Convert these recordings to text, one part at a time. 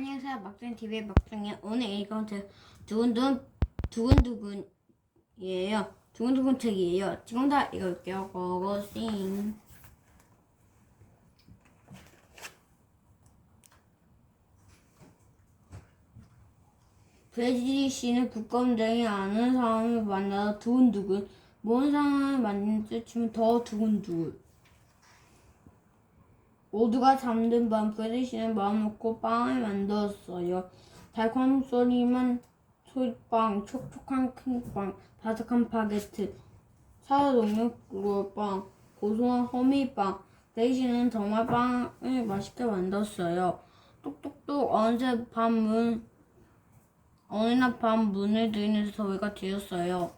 안녕하세요. 막둥이 TV의 막둥이. 오늘 이건 두근두근 두근두근이에요. 두근두근 책이에요. 지금 다 읽을게요. 고고싱. 브래디 씨는 국감장에 아는 사람을 만나서 두근두근 모르는 사람을 만나는 뜻이면 더 두근두근 모두가 잠든 밤 씨는 마음 먹고 빵을 만들었어요. 달콤한 소리만 소리빵, 촉촉한 큰빵, 바삭한 바게트, 사과동육 빵, 고소한 허미빵. 씨는 정말 빵을 맛있게 만들었어요. 똑똑똑 어느새 밤 문 어느 날 밤 문을 두드리는 소리가 들렸어요.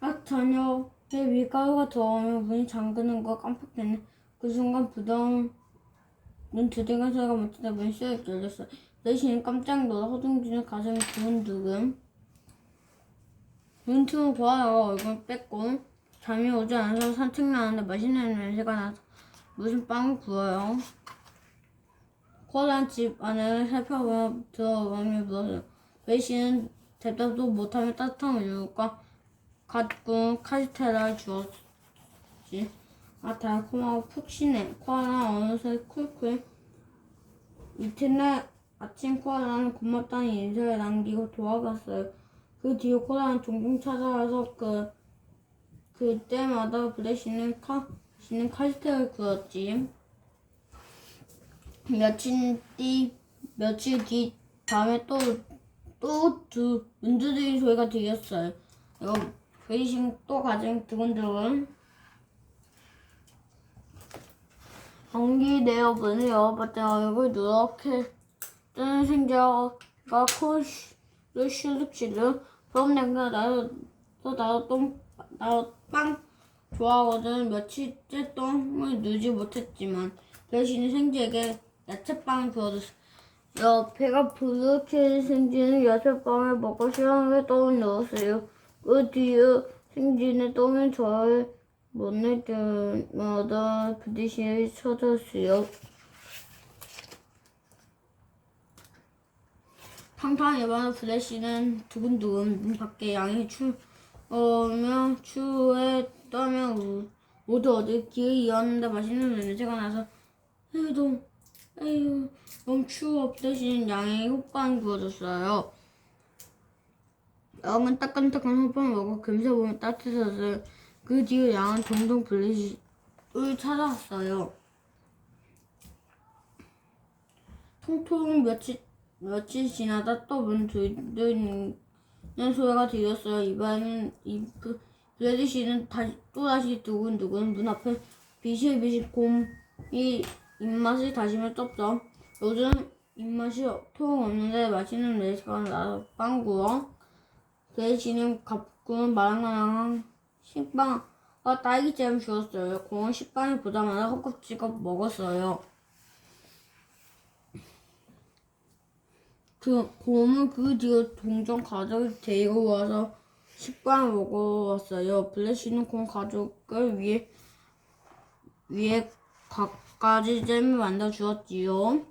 딱 저녁 에 밀가루가 들어오면 문이 잠그는 거 깜빡했네. 그 순간 부동 문 두드리는 소리가 멈추다 문이 쑥 열렸어요. 내신은 깜짝 놀라 호둥지는 가슴이 두근두근. 눈틈을 보아요. 얼굴 뺐고 잠이 오지 않아서 산책 나왔는데 맛있는 냄새가 나서 무슨 빵을 구워요. 코란 집 안을 살펴보며 들어오며 물었어요. 메시는 대답도 못하며 따뜻한 우유가 갓 구운 카스테라를 주었지. 아 달콤하고 푹신해. 코아라 어느새 쿨쿨. 이튿날 아침 코아라는 고맙다는 인사를 남기고 돌아갔어요. 그 뒤로 코아라는 종종 찾아와서 그 그때마다 브레시는 카 씨는 카스테라를 구웠지. 며칠 뒤 며칠 뒤 밤에 또 또 두 문두드린 소리가 들렸어요. 이거 베이싱 또 가장 두근두근. 전기 내어 문을 열어봤더니 얼굴 누렇게 뜨는 생자가 코를 실룩실룩 그럼 내가 나도 또 나도 똥 나도 빵 좋아하거든 며칠째 똥을 누지 못했지만 대신 생지에게 야채빵을 부어줬어. 여 배가 부르게 생지는 야채빵을 먹고 시원하게 똥을 넣었어요. 그 뒤에 생지는 똥을 저를 못낼 때마다 그 대신에 쳐줬어요. 팡팡 일반의 플래시는 두근두근 문 밖에 양이 추우며 추에 떠며 우- 모두 어디 길을 이었는데 맛있는 냄새가 나서 에휴 너무 에휴 너무 추워 플래시는 양의 호빵 구워줬어요. 양은 따끈따끈 호빵을 먹고 금세 보면 따뜻해졌어요. 그 뒤에 양은 종종 플래시를 찾아왔어요. 통통 며칠 며칠 지나다 또 문 두드리는 소리가 들렸어요. 이번엔 이 브- 브래디 씨는 다시 또 다시 두근두근 문 앞에 비실비실 곰이 입맛을 다시며 떴죠. 요즘 입맛이 통 없는데 맛있는 레시피가 나서 빵 구워. 씨는 가꾸는 마랑마랑한 식빵과 딸기잼을 주었어요. 공은 식빵을 보자마자 헛겁지겁 먹었어요. 그 곰은 그 뒤로 동전 가족을 데리고 와서 식빵을 먹어왔어요. 블래시는 곰 가족을 위해 위해 갖가지 잼을 만들어 주었지요.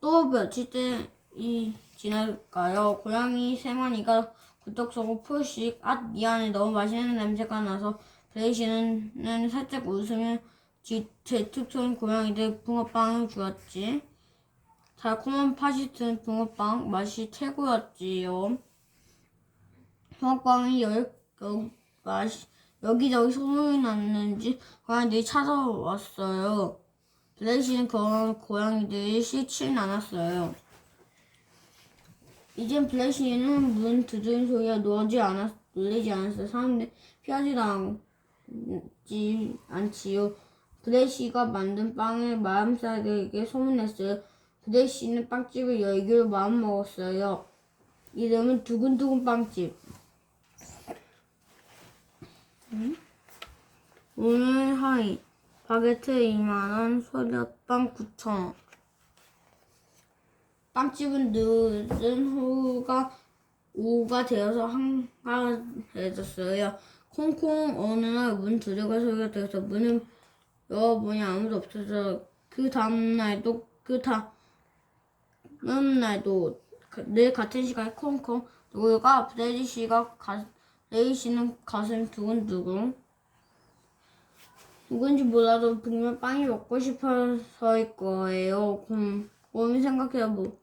또 며칠째 이 지날까요? 고양이 세마니가 구떡 쏘고 푸식 아 미안해 너무 맛있는 냄새가 나서 블래시는 살짝 웃으며 지- 제 특종인 고양이들 붕어빵을 주었지. 달콤한 팥이 든 붕어빵 맛이 최고였지요. 붕어빵이 열, 여, 맛이, 여기저기 소문이 났는지 고양이들이 찾아왔어요. 블레시는 그런 고양이들이 싫진 않았어요. 이젠 블레시는 문 두드린 소리가 놀지 않았, 놀리지 않았어요. 사람들이 피하지도 않지, 않지요. 블레시가 만든 빵을 마음사에게 소문냈어요. 블레시는 빵집을 열기로 마음먹었어요. 이름은 두근두근 빵집. 음? 오늘 하이 바게트 2만원, 소ля빵 9천원. 빵집은 늦은 후가 오후가 되어서 한가해졌어요. 콩콩 어느 날 문 두드려 소리가 들어서 문을 여러분이 아무도 없어서 그 다음날도 그 다음 날도 그- 늘 같은 시간에 콩콩 누가 브레디 씨가 가, 레이 씨는 가슴 두근두근 누군지 몰라도 분명 빵이 먹고 싶어서일 거예요. 곰, 곰이 생각해야 뭐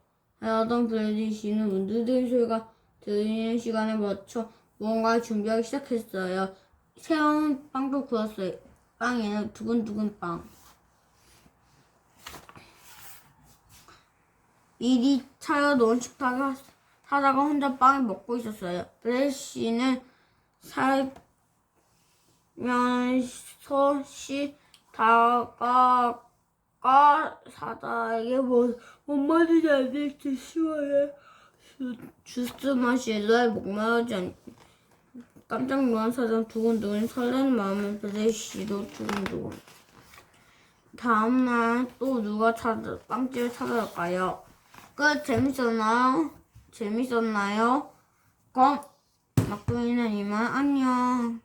하던 브레디 씨는 문드들 소리가 들리는 시간에 맞춰 무언가를 준비하기 시작했어요. 새로운 빵도 구웠어요. 빵에는 두근두근 빵. 미리 차려놓은 식탁에 사다가 혼자 빵을 먹고 있었어요. 브레디 씨는 살면서 쉬다가 아 사다에게 뭔, 뭔 말인지 알겠지 쉬워해 주스 맛이 일러에 목마르지 않 깜짝 놀란 사장 두근두근 설레는 마음에 베레시도 두근두근 다음날 또 누가 찾아 빵집을 찾아갈까요? 끝 재밌었나요? 재밌었나요? 그럼 막둥이는 이만 안녕